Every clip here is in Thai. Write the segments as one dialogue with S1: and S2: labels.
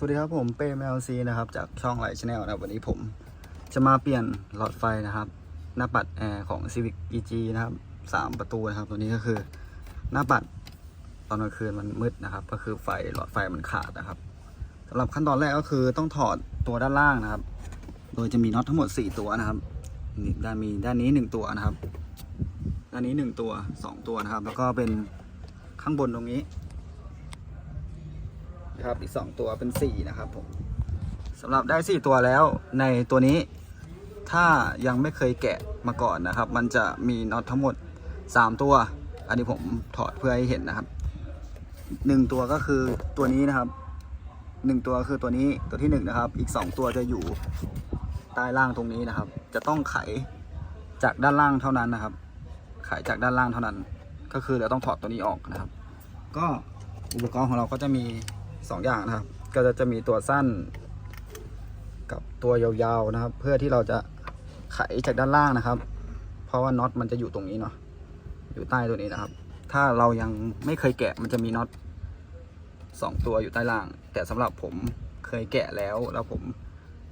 S1: สวัสดีครับผมเป้แมลซีนะครับจากช่องไลท์ชาแนลนะวันนี้ผมจะมาเปลี่ยนหลอดไฟนะครับ หน้าปัดแอร์ของ Civic EG นะครับสามประตูนะครับ ตัวนี้ก็คือหน้าปัดตอนกลางคืนมันมืดนะครับ ก็คือไฟหลอดไฟมันขาดนะครับสำหรับขั้นตอนแรกก็คือต้องถอดตัวด้านล่างนะครับ โดยจะมีน็อตทั้งหมด 4 ตัวนะครับด้านมีด้านนี้ 1 ตัวนะครับ ด้านนี้ 1 ตัว 2 ตัวนะครับ แล้วก็เป็นข้างบนตรงนี้ นะครับ อีก 2 ตัวเป็น 4 นะครับผมสำหรับได้ 4 ตัวแล้วในตัวนี้ถ้ายังไม่เคยแกะมาก่อนนะครับ มันจะมีน็อตทั้งหมด 3 ตัว อันนี้ผมถอดเพื่อให้เห็นนะครับ 1 ตัวก็คือตัวนี้นะครับ 1 ตัวคือตัวนี้ตัวที่ 1 นะครับ อีก 2 ตัวจะอยู่ใต้ล่างตรงนี้นะครับ จะต้องไขจากด้านล่างเท่านั้นนะครับ ไขจากด้านล่างเท่านั้น ก็คือเราต้องถอดตัวนี้ออกนะครับ ก็อุปกรณ์ของเราก็จะมี สองอย่างนะครับ ก็จะจะมีตัวสั้น กับตัวยาวๆนะครับ เพื่อที่เราจะไขจากด้านล่างนะครับ เพราะว่าน็อตมันจะอยู่ตรงนี้เนาะอยู่ใต้ตัวนี้นะครับ ถ้าเรายังไม่เคยแกะมันจะมีน็อตสองตัวอยู่ใต้ล่าง แต่สำหรับผมเคยแกะแล้วแล้วผม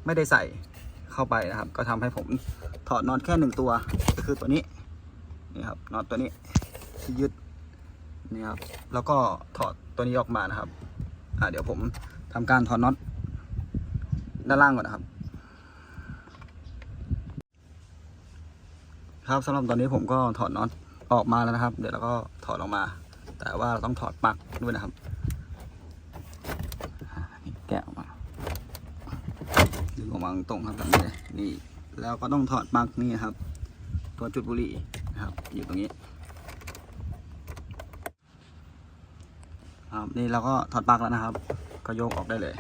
S1: ไม่ได้ใส่เข้าไปนะครับ ก็ทำให้ผมถอดน็อตแค่หนึ่งตัวก็คือตัวนี้นี่ครับน็อตตัวนี้ที่ยึดนี่ครับแล้วก็ถอดตัวนี้ออกมานะครับ อ่าเดี๋ยวผมทำการถอดน็อตด้านล่างก่อนนะครับ ครับสำหรับตอนนี้ผมก็ถอดน็อตออกมาแล้วนะครับ เดี๋ยวเราก็ถอดออกมา แต่ว่าเราต้องถอดปลั๊กด้วยนะครับนี่แกะออกมาดึงออกมาตรงครับแบบนี้เลยนี่แล้วก็ต้องถอดปลั๊กนี่ครับ ตัวจุดบุหรี่นะครับ อยู่ตรงนี้ ครับ นี่เราก็ถอดปลั๊กแล้วนะครับ ก็โยกออกได้เลย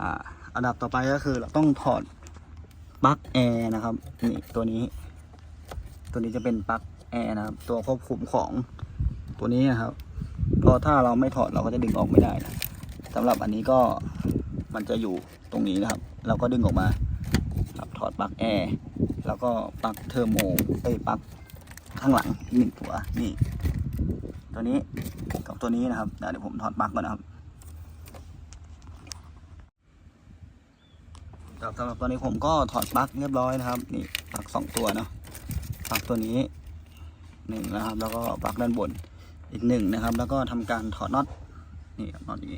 S1: อ่า อันดับต่อไปก็คือเราต้องถอดปลั๊กแอร์นะครับ นี่ตัวนี้ ตัวนี้จะเป็นปลั๊กแอร์นะครับ ตัวควบคุมของตัวนี้นะครับ เพราะถ้าเราไม่ถอดเราก็จะดึงออกไม่ได้นะสำหรับอันนี้ก็มันจะอยู่ตรงนี้นะครับ เราก็ดึงออกมาครับถอดปลั๊กแอร์แล้วก็ปลั๊กเทอร์โมเอ้ยปลั๊กข้างหลังหนึ่งตัวนี่ ตัวนี้กับตัวนี้นะครับเดี๋ยวผมถอดปลั๊กก่อนนะครับสำหรับตัวนี้ผมก็ถอดปลั๊กเรียบร้อยนะครับ นี่ปลั๊กสองตัวเนาะปลั๊กตัวนี้หนึ่งนะครับ แล้วก็ปลั๊กด้านบนอีกหนึ่งนะครับ แล้วก็ทำการถอดน็อตนี่น็อตนี้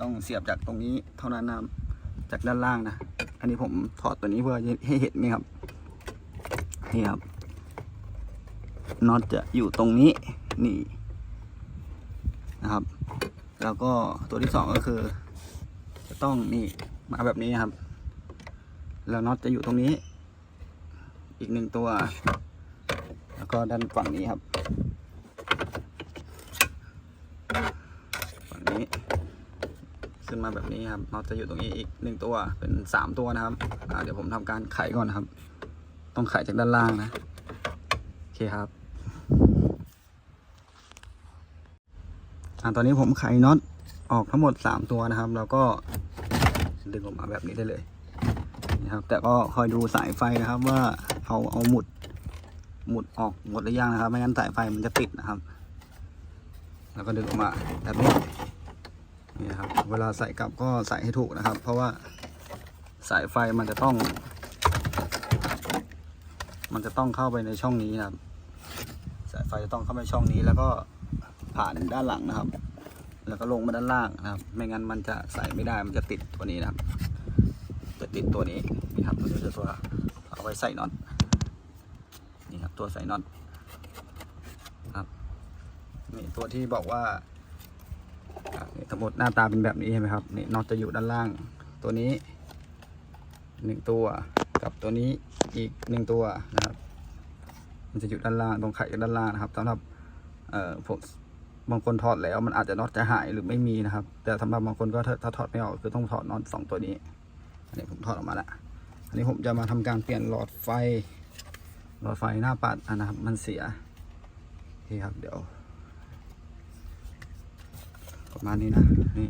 S1: ต้องเสียบจากตรงนี้เท่านั้นนะจากด้านล่างนะ อันนี้ผมถอดตัวนี้เพื่อให้เห็นนี่ครับนี่ครับน็อตจะอยู่ตรงนี้ นี่นะครับ แล้วก็ตัวที่สองก็คือ จะต้องนี่มาแบบนี้ครับ แล้วน็อตจะอยู่ตรงนี้ อีกหนึ่งตัว แล้วก็ด้านฝั่งนี้ครับฝั่งนี้ ขึ้นมาแบบนี้ครับน็อตจะอยู่ตรงนี้อีกหนึ่งตัวเป็นสามตัวนะครับเดี๋ยวผมทำการไขก่อนนะครับ ต้องไขจากด้านล่างนะโอเคครับ อ่าตอนนี้ผมไขน็อตออกทั้งหมด 3 ตัวนะครับ แล้วก็ดึงออกมาแบบนี้ได้เลยนะครับ แต่ก็คอยดูสายไฟนะครับว่าเอาเอาหมุดหมุดออกหมดหรือยังนะครับ ไม่งั้นสายไฟมันจะติดนะครับ แล้วก็ดึงออกมาแบบนี้นี่นะครับ เวลาใส่กลับก็ใส่ให้ถูกนะครับ เพราะว่าสายไฟมันจะต้อง มันจะต้องเข้าไปในช่องนี้นะครับ สายไฟจะต้องเข้าไปช่องนี้แล้วก็ ผ่านด้านหลังนะครับ แล้วก็ลงมาด้านล่างนะครับ ไม่งั้นมันจะใส่ไม่ได้มันจะติดตัวนี้นะครับ จะติดตัวนี้นี่ครับตัวนี้จะตัวเอาไว้ใส่น็อตนี่ครับตัวใส่น็อตครับนี่ตัวที่บอกว่าอะนี่สมมติหน้าตาเป็นแบบนี้ใช่ไหมครับนี่น็อตจะอยู่ด้านล่าง ตัวนี้หนึ่งตัวกับตัวนี้อีกหนึ่งตัวนะครับ มันจะอยู่ด้านล่างตรงไข่ด้านล่างนะครับสำหรับเอ่อผม บางคนถอดแล้วมันอาจจะน็อตจะหายหรือไม่มีนะครับ แต่สำหรับบางคนก็ถ้าถอดไม่ออกคือต้องถอดน็อตสองตัวนี้อันนี้ผมถอดออกมาแล้วอันนี้ผมจะมาทำการเปลี่ยนหลอดไฟ หลอดไฟหน้าปัดอะนะครับ มันเสียโอเคครับเดี๋ยวประมาณนี้นะนี่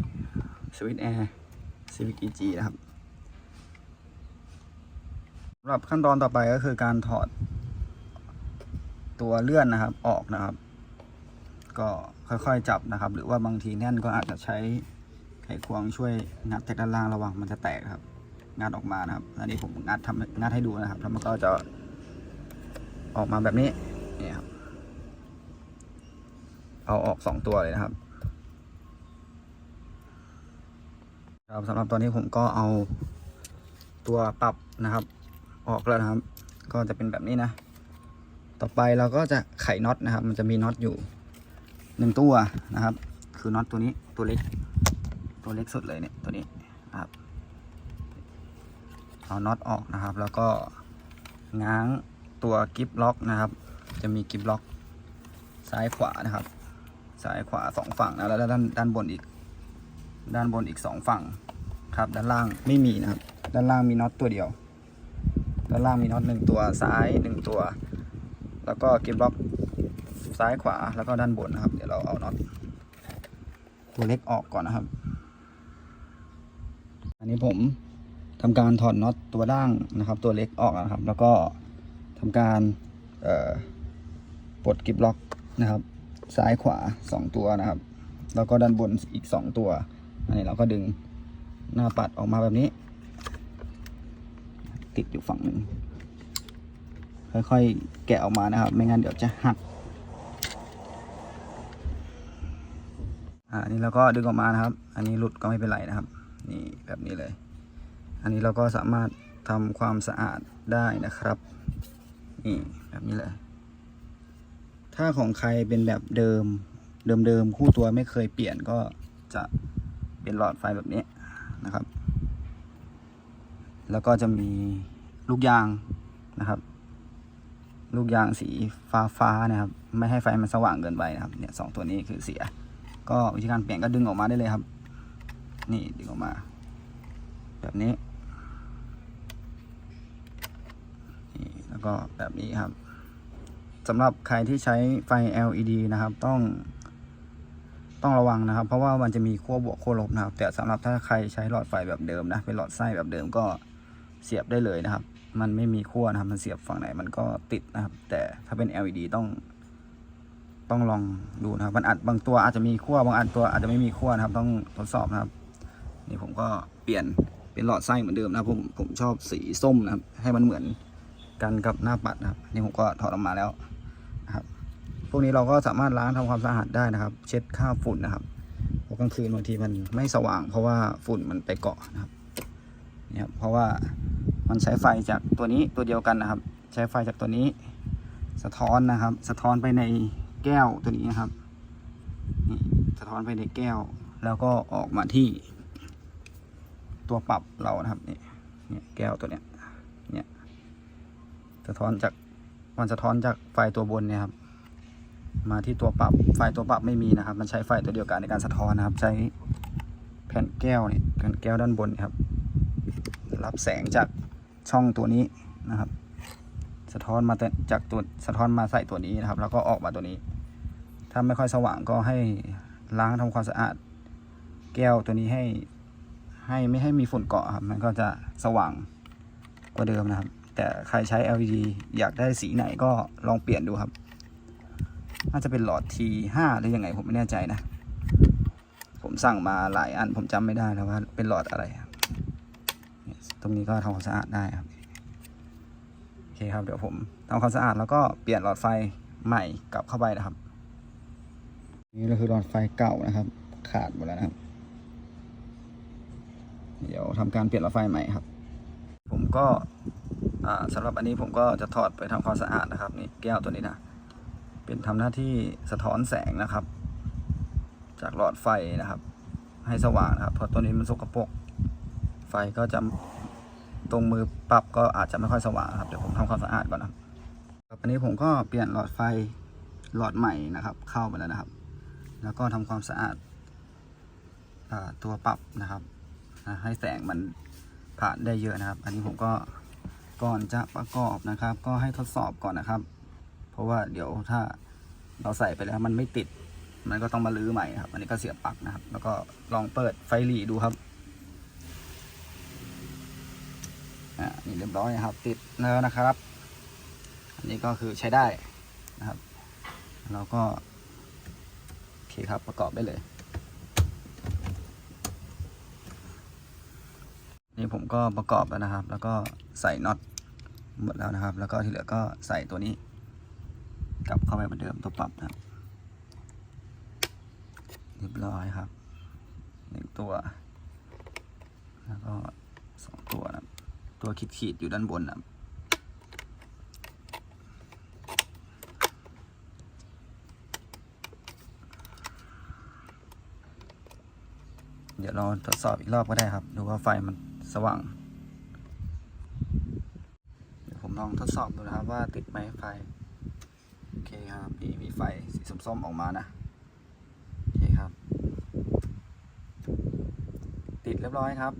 S1: สวิตแอร์ซีวิกอีจีนะครับสำหรับขั้นตอนต่อไปก็คือการถอดตัวเลื่อนนะครับออกนะครับ ก็ค่อยๆจับนะครับ หรือว่าบางทีแน่นก็อาจจะใช้ไขควงช่วยงัดจากด้านล่างระวังมันจะแตกครับ งัดออกมานะครับอันนี้ผมงัดทำงัดให้ดูนะครับ แล้วมันก็จะออกมาแบบนี้นี่ครับเอาออกสองตัวเลยนะครับครับสำหรับตอนนี้ผมก็เอาตัวปรับนะครับ ออกแล้วนะครับ ก็จะเป็นแบบนี้นะ ต่อไปเราก็จะไขน็อตนะครับ มันจะมีน็อตอยู่ หนึ่งตัวนะครับ คือน็อตตัวนี้ตัวเล็ก ตัวเล็กสุดเลยเนี่ยตัวนี้นะครับเอาน็อตออกนะครับ แล้วก็ง้างตัวกิฟล็อกนะครับ จะมีกิฟล็อกซ้ายขวานะครับ ซ้ายขวาสองฝั่งนะแล้วด้านด้านบนอีก ด้านบนอีกสองฝั่งครับ ด้านล่างไม่มีนะครับ ด้านล่างมีน็อตตัวเดียว ด้านล่างมีน็อตหนึ่งตัวซ้ายหนึ่งตัว แล้วก็กิฟล็อก ซ้ายขวาแล้วก็ด้านบนนะครับ เดี๋ยวเราเอาน็อตตัวเล็กออกก่อนนะครับ อันนี้ผมทำการถอดน็อตตัวล่างนะครับ ตัวเล็กออกนะครับ แล้วก็ทำการปลดกิฟล็อกนะครับ ซ้ายขวาสองตัวนะครับ แล้วก็ด้านบนอีกสองตัว อันนี้เราก็ดึงหน้าปัดออกมาแบบนี้ ติดอยู่ฝั่งหนึ่งค่อยๆ แกะออกมานะครับ ไม่งั้นเดี๋ยวจะหัก อ่าอันนี้เราก็ดึงออกมานะครับ อันนี้หลุดก็ไม่เป็นไรนะครับ นี่แบบนี้เลย อันนี้เราก็สามารถทำความสะอาดได้นะครับ นี่แบบนี้เลย ถ้าของใครเป็นแบบเดิม เดิมๆคู่ตัวไม่เคยเปลี่ยนก็จะเป็นหลอดไฟแบบนี้นะครับ แล้วก็จะมีลูกยางนะครับ ลูกยางสีฟ้าฟ้าๆนะครับ ไม่ให้ไฟมันสว่างเกินไปนะครับ เนี่ยสองตัวนี้คือเสีย ก็วิธีการเปลี่ยนก็ดึงออกมาได้เลยครับ นี่ดึงออกมา แบบนี้นี่แล้วก็แบบนี้ครับสำหรับใครที่ใช้ไฟ LED นะครับ ต้อง ต้องระวังนะครับ เพราะว่ามันจะมีขั้วบวกขั้วลบนะครับ แต่สำหรับถ้าใครใช้หลอดไฟแบบเดิมนะเป็นหลอดไส้แบบเดิมก็เสียบได้เลยนะครับ มันไม่มีขั้วนะครับ มันเสียบฝั่งไหนมันก็ติดนะครับ แต่ถ้าเป็น LED ต้อง ต้องลองดูนะครับมันอาจบางตัวอาจจะมีขั้วบางอันตัวอาจจะไม่มีขั้วนะครับ ต้องทดสอบนะครับ นี่ผมก็เปลี่ยนเป็นหลอดไส้เหมือนเดิมนะครับผมผมชอบสีส้มนะครับ ให้มันเหมือนกันกับหน้าปัดนะครับ นี่ผมก็ถอดออกมาแล้วนะครับพวกนี้เราก็สามารถล้างทำความสะอาดได้นะครับ เช็ดคราฝุ่นนะครับพกลางคืนบางทีมันไม่สว่าง เพราะว่าฝุ่นมันไปเกาะนะครับเนี่ยครับเพราะว่ามันใช้ไฟจากตัวนี้ตัวเดียวกันนะครับ ใช้ไฟจากตัวนี้ สะท้อนนะครับ สะท้อนไปใน แก้วตัวนี้นะครับนี่สะท้อนไปในแก้ว แล้วก็ออกมาที่ ตัวปรับเรานะครับนี่เนี่ยแก้วตัวเนี้ยเนี่ยสะท้อนจากมันสะท้อนจากไฟตัวบนเนี่ยครับ มาที่ตัวปรับไฟตัวปรับไม่มีนะครับ มันใช้ไฟตัวเดียวกันในการสะท้อนนะครับ ใช้แผ่นแก้วเนี่ยแผ่นแก้วด้านบนนยครับ รับแสงจากช่องตัวนี้นะครับ สะท้อนมาแต่จากตัวสะท้อนมาใส่ตัวนี้นะครับ แล้วก็ออกมาตัวนี้ ถ้าไม่ค่อยสว่างก็ให้ล้างทำความสะอาด แก้วตัวนี้ให้ ให้ไม่ให้มีฝุ่นเกาะครับมันก็จะสว่างกว่าเดิมนะครับ แต่ใครใช้ LED อยากได้สีไหนก็ลองเปลี่ยนดูครับ น่าจะเป็นหลอด T5 หรือยังไงผมไม่แน่ใจนะ ผมสั่งมาหลายอันผมจำไม่ได้แล้วว่าเป็นหลอดอะไรครับตรงนี้ก็ทำความสะอาดได้ครับโอเคครับเดี๋ยวผมทำความสะอาดแล้วก็เปลี่ยนหลอดไฟใหม่กลับเข้าไปนะครับ นี่ก็คือหลอดไฟเก่านะครับ ขาดหมดแล้วนะครับ เดี๋ยวทำการเปลี่ยนหลอดไฟใหม่ครับ ผมก็อ่าสำหรับอันนี้ผมก็จะถอดไปทำความสะอาดนะครับนี่แก้วตัวนี้นะเป็นทำหน้าที่สะท้อนแสงนะครับ จากหลอดไฟนะครับ ให้สว่างนะครับเพราะตัวนี้มันสกปรกไฟก็จะตรงมือปรับก็อาจจะไม่ค่อยสว่างครับเดี๋ยวผมทำความสะอาดก่อนนะครับครับอันนี้ผมก็เปลี่ยนหลอดไฟหลอดใหม่นะครับ เข้าไปแล้วนะครับ แล้วก็ทำความสะอาดอาตัวปรับนะครับ ให้แสงมันผ่านได้เยอะนะครับ อันนี้ผมก็ก่อนจะประกอบนะครับ ก็ให้ทดสอบก่อนนะครับ เพราะว่าเดี๋ยวถ้าเราใส่ไปแล้วมันไม่ติด มันก็ต้องมาลื้อใหม่ครับ อันนี้ก็เสียบปลั๊กนะครับ แล้วก็ลองเปิดไฟหลีดูครับอ่านี่เรียบร้อยนะครับ ติดแล้วนะครับ อันนี้ก็คือใช้ได้นะครับ แล้วก็ เคครับ ประกอบได้เลย นี่ผมก็ประกอบแล้วนะครับ แล้วก็ใส่น็อตหมดแล้วนะครับ แล้วก็ที่เหลือก็ใส่ตัวนี้ กลับเข้าไปเหมือนเดิมตัวปรับนะครับเรียบร้อยครับหนึ่งตัว แล้วก็สองตัวนะครับตัวขีดขีดๆอยู่ด้านบนนะครับเดี๋ ยวเราทดสอบอีกรอบก็ได้ครับ ดูว่าไฟมันสว่าง เดี๋ยวผมลองทดสอบดูนะครับว่าติดไหมไฟ โอเคครับมีมีไฟสีส้มๆออกมานะ โอเคครับ ติดเรียบร้อยครับ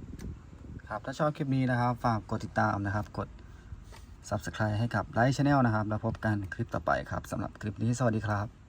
S1: ครับ ถ้าชอบคลิปนี้นะครับ ฝากกดติดตามนะครับ กด Subscribe ให้กับไลฟ์ช n แนลนะครับ แล้วพบกันคลิปต่อไปครับสำหรับคลิปนี้สวัสดีครับ